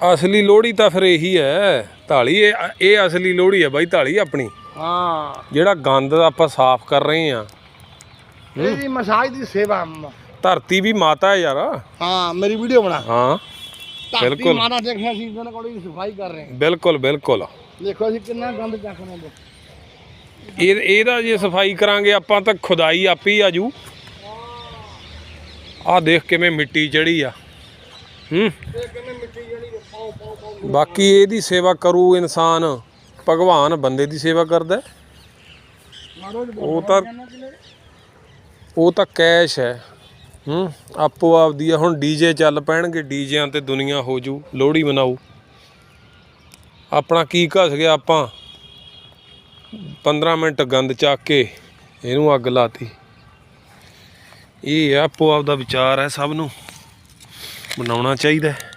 ਅਸਲੀ ਲੋਹੜੀ ਤਾਂ ਫਿਰ ਇਹੀ ਹੈ ਢਾਲੀ ਇਹ ਇਹ ਅਸਲੀ ਲੋਹੜੀ ਹੈ ਬਾਈ ਢਾਲੀ ਆਪਣੀ। ਹਾਂ। ਜਿਹੜਾ ਗੰਦ ਆਪਾਂ ਸਾਫ਼ ਕਰ ਰਹੇ ਆ ਇਹਦੀ ਮਸਾਜ ਦੀ ਸੇਵਾ ਮ- ਧਰਤੀ ਵੀ ਮਾਤਾ ਹੈ ਯਾਰ। ਹਾਂ ਮੇਰੀ ਵੀਡੀਓ ਬਣਾ। ਹਾਂ ਬਿਲਕੁਲ। ਮਾਤਾ ਦੇਖਿਆ ਸੀ ਇਹਨਾਂ ਕੋਲ ਸਫ਼ਾਈ ਕਰ ਰਹੇ ਬਿਲਕੁਲ ਬਿਲਕੁਲ। ਹਾਂ ਦੇਖੋ ਅਸੀਂ ਕਿੰਨਾ ਗੰਦ ਚੱਕ ਰਹੇ ਹਾਂ ਇਹ ਇਹਦਾ ਜੇ ਸਫ਼ਾਈ ਕਰਾਂਗੇ ਆਪਾਂ ਤਾਂ ਖੁਦਾਈ ਆਪੇ ਹੀ ਆਜੂ ਆਹ ਦੇਖ ਕਿਵੇਂ ਮਿੱਟੀ ਚੜੀ ਆ। ਹੂੰ। ਬਾਕੀ ਇਹਦੀ ਸੇਵਾ ਕਰੂ ਇਨਸਾਨ, ਭਗਵਾਨ ਬੰਦੇ ਦੀ ਸੇਵਾ ਕਰਦਾ ਉਹ ਤਾਂ ਉਹ ਤਾਂ ਕੈਸ਼ ਹੈ। ਹੂੰ, ਆਪੋ ਆਪਦੀ ਆ। ਹੁਣ ਡੀਜੇ ਚੱਲ ਪੈਣਗੇ ਡੀਜਿਆਂ ਤੇ ਦੁਨੀਆ ਹੋ ਜੂ, ਲੋਹੜੀ ਮਨਾਊ। ਆਪਣਾ ਕੀ ਘਸ ਗਿਆ ਆਪਾਂ? 15 ਮਿੰਟ ਗੰਦ ਚੱਕ ਕੇ ਇਹਨੂੰ ਅੱਗ ਲਾਤੀ। ਇਹ ਆ ਆਪੋ ਦਾ ਵਿਚਾਰ ਹੈ ਸਭ ਨੂੰ। ਬਣਾਉਣਾ ਚਾਹੀਦਾ ਹੈ।